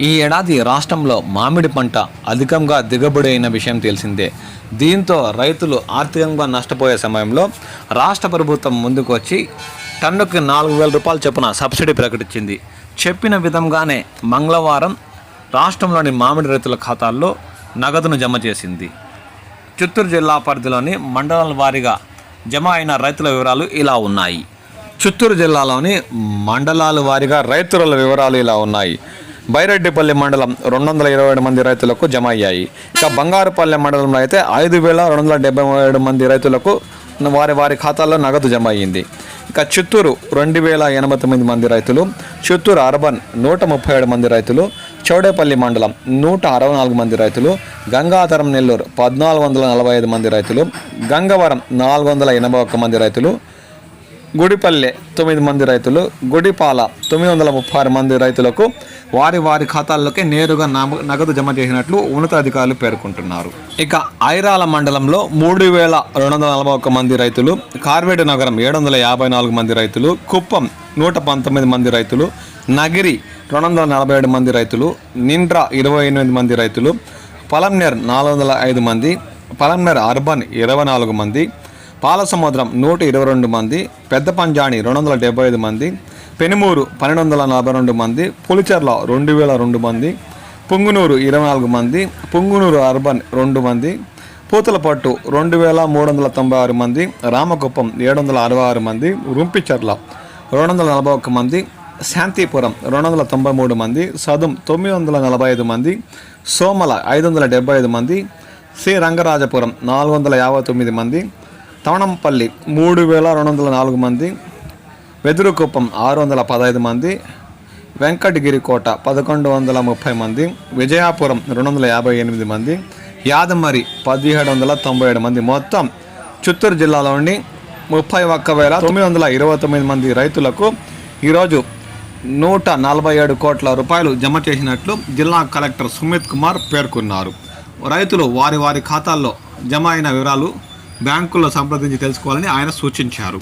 ఈ ఏడాది రాష్ట్రంలో మామిడి పంట అధికంగా దిగుబడి అయిన విషయం తెలిసిందే. దీంతో రైతులు ఆర్థికంగా నష్టపోయే సమయంలో రాష్ట్ర ప్రభుత్వం ముందుకు వచ్చి టన్నుకి నాలుగు వేల రూపాయల చొప్పున సబ్సిడీ ప్రకటించింది. చెప్పిన విధంగానే మంగళవారం రాష్ట్రంలోని మామిడి రైతుల ఖాతాల్లో నగదును జమ చేసింది. చిత్తూరు జిల్లా పరిధిలోని మండలాల వారీగా జమ అయిన రైతుల వివరాలు ఇలా ఉన్నాయి. చిత్తూరు జిల్లాలోని మండలాల వారీగా రైతుల వివరాలు ఇలా ఉన్నాయి. బైరెడ్డిపల్లి మండలం రెండు వందల ఇరవై ఏడు మంది రైతులకు జమ అయ్యాయి. ఇక బంగారుపల్లె మండలంలో అయితే ఐదు వేల రెండు వందల డెబ్బై ఏడు మంది రైతులకు వారి వారి ఖాతాల్లో నగదు జమ అయ్యింది. ఇక చిత్తూరు రెండు వేల ఎనభై తొమ్మిది మంది రైతులు చిత్తూరు అర్బన్ నూట ముప్పై ఏడు మంది రైతులు చౌడేపల్లి మండలం నూట అరవై నాలుగు మంది రైతులు గంగాధరం నెల్లూరు పద్నాలుగు వందల నలభై ఐదు మంది రైతులు గంగవరం నాలుగు వందల ఎనభై ఒక్క మంది రైతులు గుడిపల్లె తొమ్మిది మంది రైతులు గుడిపాల తొమ్మిది వందల ముప్పై ఆరు మంది రైతులకు వారి వారి ఖాతాల్లోకి నేరుగా నగదు జమ చేసినట్లు ఉన్నతాధికారులు పేర్కొంటున్నారు. ఇక ఐరాల మండలంలో మూడు వేల రెండు వందల నలభై ఒక్క మంది రైతులు కార్వేడు నగరం ఏడు వందల యాభై నాలుగు మంది రైతులు కుప్పం నూట పంతొమ్మిది మంది రైతులు నగిరి రెండు వందల నలభై ఏడు మంది రైతులు నిండ్రా ఇరవై ఎనిమిది మంది రైతులు పలంనేర్ నాలుగు వందల ఐదు మంది పలంనేర్ అర్బన్ ఇరవై నాలుగు మంది పాలసముద్రం నూట ఇరవై రెండు మంది పెద్ద పంజాణి రెండు వందల డెబ్బై ఐదు మంది పెనుమూరు పన్నెండు వందల నలభై రెండు మంది పులిచెర్ల రెండు వేల రెండు మంది పుంగునూరు ఇరవై నాలుగు మంది పుంగునూరు అర్బన్ రెండు మంది పూతలపట్టు రెండు వేల మూడు వందల తొంభై ఆరు మంది రామకుప్పం ఏడు వందల అరవై ఆరు మంది రుంపిచెర్ల రెండు వందల నలభై ఒక్క మంది శాంతిపురం రెండు వందల తొంభై మూడు మంది సదుం తొమ్మిది వందల నలభై ఐదు మంది సోమల ఐదు వందల డెబ్బై ఐదు మంది శ్రీ రంగరాజపురం నాలుగు వందల యాభై తొమ్మిది మంది తవణంపల్లి మూడు వేల రెండు వందల నాలుగు మంది వెదురుకుప్పం ఆరు వందల పదహైదు మంది వెంకటగిరి కోట పదకొండు వందల ముప్పై మంది విజయాపురం రెండు వందల యాభై ఎనిమిది మంది యాదమరి పదిహేడు వందల తొంభై ఏడు మంది. మొత్తం చిత్తూరు జిల్లాలోని ముప్పై ఒక్క వేల తొమ్మిది వందల ఇరవై తొమ్మిది మంది రైతులకు ఈరోజు నూట నలభై ఏడు కోట్ల రూపాయలు జమ చేసినట్లు జిల్లా కలెక్టర్ సుమిత్ కుమార్ పేర్కొన్నారు. రైతులు వారి వారి ఖాతాల్లో జమ అయిన వివరాలు బ్యాంకుల్లో సంప్రదించి తెలుసుకోవాలని ఆయన సూచించారు.